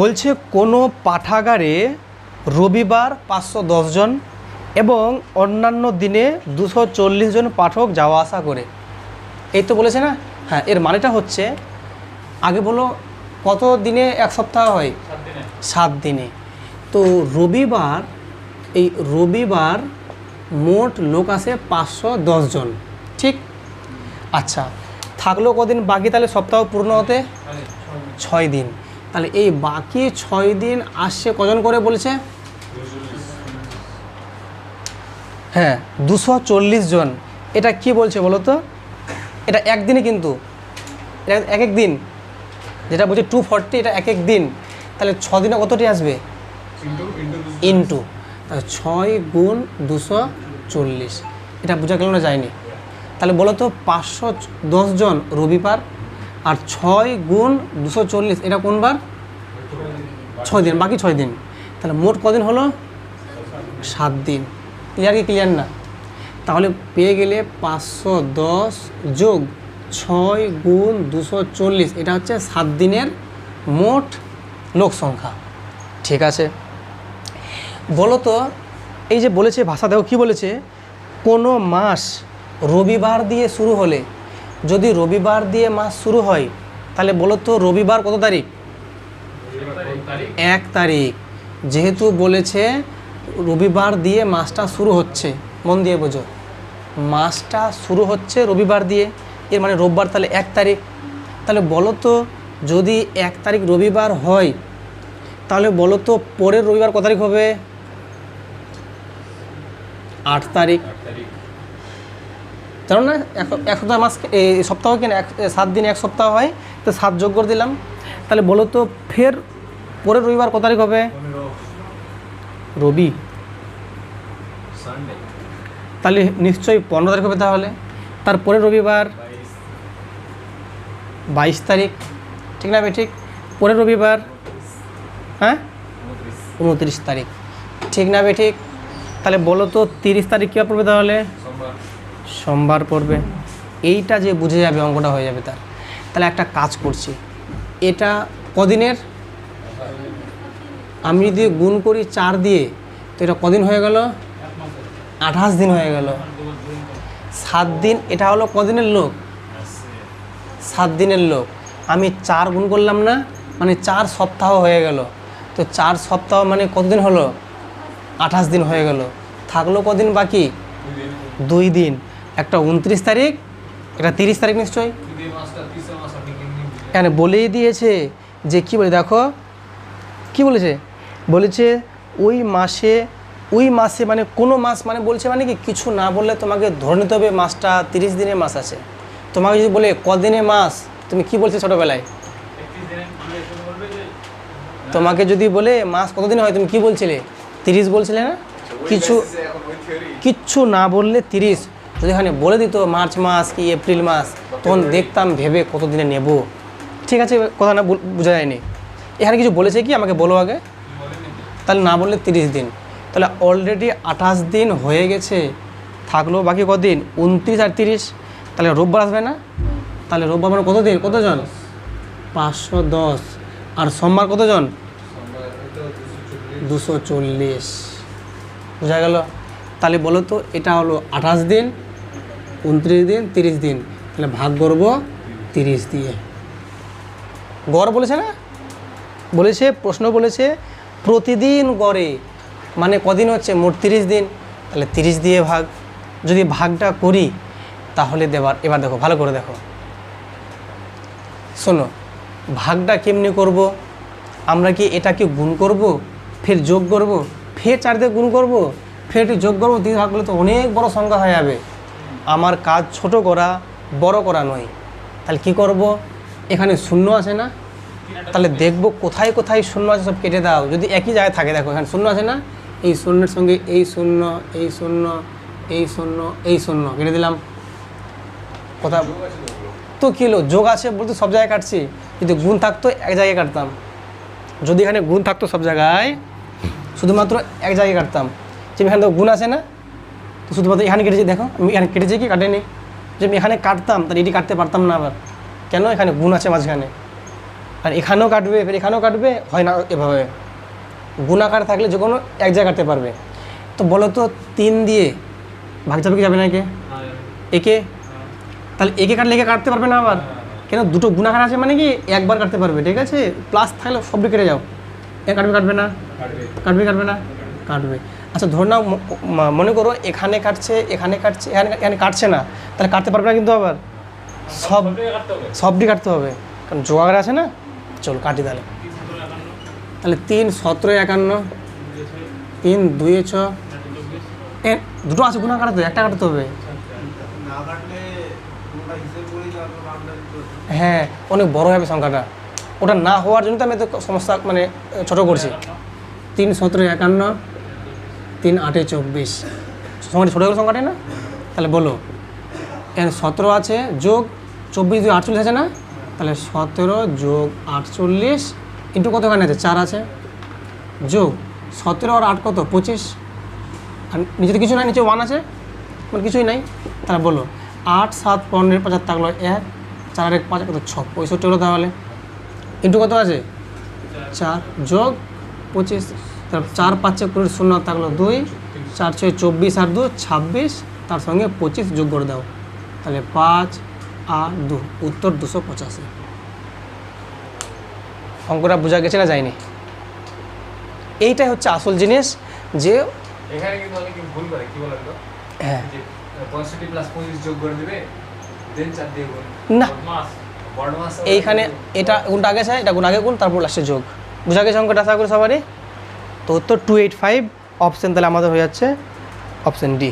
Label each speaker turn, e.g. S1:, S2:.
S1: বলছে কোনো পাঠাগারে রবিবার পাঁচশো জন এবং অন্যান্য দিনে দুশো চল্লিশ জন পাঠক যাওয়া আসা করে। এই তো বলেছে না? হ্যাঁ এর মানেটা হচ্ছে আগে বলো কত দিনে? এক সপ্তাহ হয়? সাত দিনে। তো রবিবার এই রবিবার মোট লোক আসে পাঁচশো জন। ঠিক? আচ্ছা থাকল কদিন বাকি তাহলে সপ্তাহ পূর্ণ হতে? ছয় দিন। তাহলে এই বাকি ছয় দিন আসছে কজন করে বলছে? হ্যাঁ দুশো চল্লিশ জন। এটা কি বলছে বলো তো? এটা একদিনে কিন্তু। এক এক দিন। যেটা বলছে টু ফর্টি এটা এক এক দিন। তাহলে ছ দিনে কতটি আসবে? ইন্টু। তাহলে ছয় গুণ দুশো চল্লিশ। এটা বোঝা গেল না যায়নি। তাহলে বলো তো পাঁচশো দশ জন রবিবার আর ছয় গুণ দুশো চল্লিশ, এটা কোন বার? ছয় দিন, বাকি ছয় দিন। তাহলে মোট কদিন হলো? সাত দিন। ক্লিয়ার কি, ক্লিয়ার না? তাহলে পেয়ে গেলে পাঁচশো দশ যোগ ছয় গুণ দুশো চল্লিশ, এটা হচ্ছে সাত দিনের মোট লোক সংখ্যা। ঠিক আছে? বলো তো এই যে বলেছে, ভাষা দেখো কী বলেছে? কোনো মাস রবিবার দিয়ে শুরু হলে যদি রবিবার দিয়ে মাস শুরু হয়, তাহলে বলো তো রবিবার কত তারিখ? এক তারিখ। যেহেতু বলেছে রবিবার দিয়ে মাসটা শুরু হচ্ছে, মন দিয়ে বোঝো। মাসটা শুরু হচ্ছে রবিবার দিয়ে, এর মানে রোববার তাহলে এক তারিখ। তাহলে বলো তো যদি এক তারিখ রবিবার হয়, তাহলে বলো তো পরের রবিবার কত তারিখ হবে? আট তারিখ। না এক এক সপ্তাহ মাস এই সপ্তাহ কেন এক সাত দিন এক সপ্তাহ হয় তো সাত যোগ করে দিলাম। তাহলে বলো তো ফের পরের রবিবার কত তারিখ হবে? রবি। তাহলে নিশ্চয়ই পনেরো তারিখ হবে তাহলে। তারপরে রবিবার বাইশ। তারিখ। ঠিক না ঠিক পরের রবিবার হ্যাঁ? উনত্রিশ। তারিখ। ঠিক না ঠিক তাহলে বলো তো তিরিশ তারিখ কী পড়বে তাহলে? সোমবার পড়বে। এইটা যে বুঝে যাবে, অঙ্কটা হয়ে যাবে তার। তাহলে একটা কাজ করছি। এটা কদিনের? আমি যদি গুণ করি চার দিয়ে, তো এটা কদিন হয়ে গেল? আঠাশ দিন হয়ে গেল। সাত দিন, এটা হলো কদিনের লোক? সাত দিনের লোক। আমি চার গুণ করলাম না মানে চার সপ্তাহ হয়ে গেল। তো চার সপ্তাহ মানে কতদিন হলো? আঠাশ দিন হয়ে গেল। থাকল কদিন বাকি? দুই দিন। একটা উনত্রিশ তারিখ একটা তিরিশ তারিখ নিশ্চয়ই? এখানে বলেই দিয়েছে যে কি বলে দেখো কি বলেছে? বলেছে ওই মাসে ওই মাসে মানে কোনো মাস মানে বলছে মানে কি কিছু না বললে তোমাকে ধরে নিতে হবে মাসটা তিরিশ দিনের মাস আছে। তোমাকে যদি বলে কদিনে মাস তুমি কি বলছো ছোটোবেলায়? তোমাকে যদি বলে মাস কতদিন হয় তুমি কি বলছিলে? তিরিশ বলছিলে না? কিছু কিচ্ছু না বললে তিরিশ যদি এখানে বলে দিত মার্চ মাস কি এপ্রিল মাস তখন দেখতাম ভেবে কত দিনে নেব। ঠিক আছে কথা না বোঝা যায়নি। এখানে কিছু বলেছে কি? আমাকে বলো আগে। তাহলে না বললে তিরিশ দিন। তাহলে অলরেডি আঠাশ দিন হয়ে গেছে। থাকল বাকি কদিন? উনত্রিশ আর তিরিশ। তাহলে রোববার আসবে না? তাহলে রোববার মানে কত দিন কতজন? পাঁচশো দশ। আর সোমবার কতজন? দুশো চল্লিশ। বোঝা গেল? তাহলে বলো তো এটা হলো আঠাশ দিন। উনত্রিশ দিন, তিরিশ দিন। তাহলে ভাগ করব তিরিশ দিয়ে। গড় বলেছে না? বলেছে, প্রশ্ন বলেছে, প্রতিদিন গড়ে। মানে কদিন হচ্ছে? মোট তিরিশ দিন। তাহলে তিরিশ দিয়ে ভাগ। যদি ভাগটা করি, তাহলে দেবার, এবার দেখো, ভালো করে দেখো। শোনো, ভাগটা কেমনি করব? আমরা কি এটাকে গুণ করব? ফের যোগ করব? ফের চার দিয়ে গুণ করব? ফের যোগ করব? দিয়ে ভাগ করলে তো অনেক বড় সংখ্যা হয়ে যাবে। আমার কাজ ছোট করা, বড় করা নয়। তাহলে কি করব? এখানে শূন্য আছে না? তাহলে দেখব কোথায় কোথায় শূন্য আছে সব কেটে দাও। যদি একই জায়গায় থাকে, দেখো এখানে শূন্য আছে না? এই শূন্যের সঙ্গে এই শূন্য এই শূন্য এই শূন্য এই শূন্য কেটে দিলাম। কথা তো কী হলো? যোগ আছে বলতে সব জায়গায় কাটছি। যদি গুণ থাকতো, এক জায়গায় কাটতাম। যদি এখানে গুণ থাকতো সব জায়গায়, শুধুমাত্র এক জায়গায় কাটতাম। যে এখানে তো গুণ আছে না? তো শুধুমাত্র এখানে কেটেছি, দেখো, আমি এখানে কেটেছি কি কাটেনি? যে আমি এখানে কাটতাম, তাহলে এটি কাটতে পারতাম না আবার। কেন? এখানে গুণ আছে মাঝখানে। আর এখানেও কাটবে, ফের এখানেও কাটবে, হয় না এভাবে। গুণাকার থাকলে যে কোনো এক জায়গায় কাটতে পারবে। তো বলো তো, তিন দিয়ে ভাগ যাবে কি যাবে না একে? একে? তাহলে একে কাটলে একে কাটতে পারবে না আবার। কেন? দুটো গুণাকার আছে মানে কি? একবার কাটতে পারবে, ঠিক আছে? প্লাস থাকলে সবটি কেটে যাও। এ কাটবে কাটবে না? কাটবে কাটবে না? কাটবে। আচ্ছা ধরে নাও মনে করো এখানে কাটছে এখানে কাটছে, এখানে এখানে কাটছে না, তাহলে কাটতে পারবে না কিন্তু আবার? সব, সবটি কাটতে হবে। কারণ জোগাড় আছে না? চল কাটি তাহলে। তাহলে তিন, সতেরো, একান্ন, তিন, দুই, ছ দুটো আছে, গুণা কাটাতে একটা কাটতে হবে। হ্যাঁ অনেক বড় হবে সংখ্যাটা। ওটা না হওয়ার জন্য তো আমি তো সমস্যা মানে ছোট করছি। তিন, সতেরো, একান্ন তিন আটে চব্বিশ। সংখ্যাটা ছোটো গেল সংখ্যাটা না? তাহলে বলো। এখানে সতেরো আছে, যোগ চব্বিশ দুই আটচল্লিশ আছে না? তাহলে সতেরো যোগ আটচল্লিশ ইন্টু কত এখানে আছে? চার আছে। যোগ সতেরো আর আট কত? পঁচিশ। আর নিচে তো কিছু নাই, নিচে ওয়ান আছে। মানে কিছুই নাই। তাহলে বলো, আট, সাত, পনেরো পঁচাত্তর থাকল এক, চার, এক, পাঁচ, কত? ছ পঁয়ষট্টি হলো তাহলে। ইন্টু কত আছে? চার। যোগ পঁচিশ। তারপর চার পাঁচে কুড়ি শূন্য থাকল দুই চার ছয় চব্বিশ আর দু ছাব্বিশ তার সঙ্গে পঁচিশ যোগ করে দাও। তাহলে পাঁচ আর দু উত্তর দুশো পঁচাশি। অঙ্কটা বোঝা গেছে না যায়নি? এইটাই হচ্ছে আসল জিনিস যে
S2: এখানে ভুল করে কি
S1: হ্যাঁ।
S2: যে পঁয়ষট্টি প্লাস পঁচিশ যোগ করে দেবে দেন চার দিয়ে গুণ।
S1: না। এইখানে এটা গুণটা আগে আছে এটা গুণ আগে গুণ তারপর লাস্টে যোগ। বোঝা গেছে অঙ্কটা? আশা করি সবারই? তো উত্তর টু এইট ফাইভ অপশান তাহলে আমাদের হয়ে যাচ্ছে অপশান ডি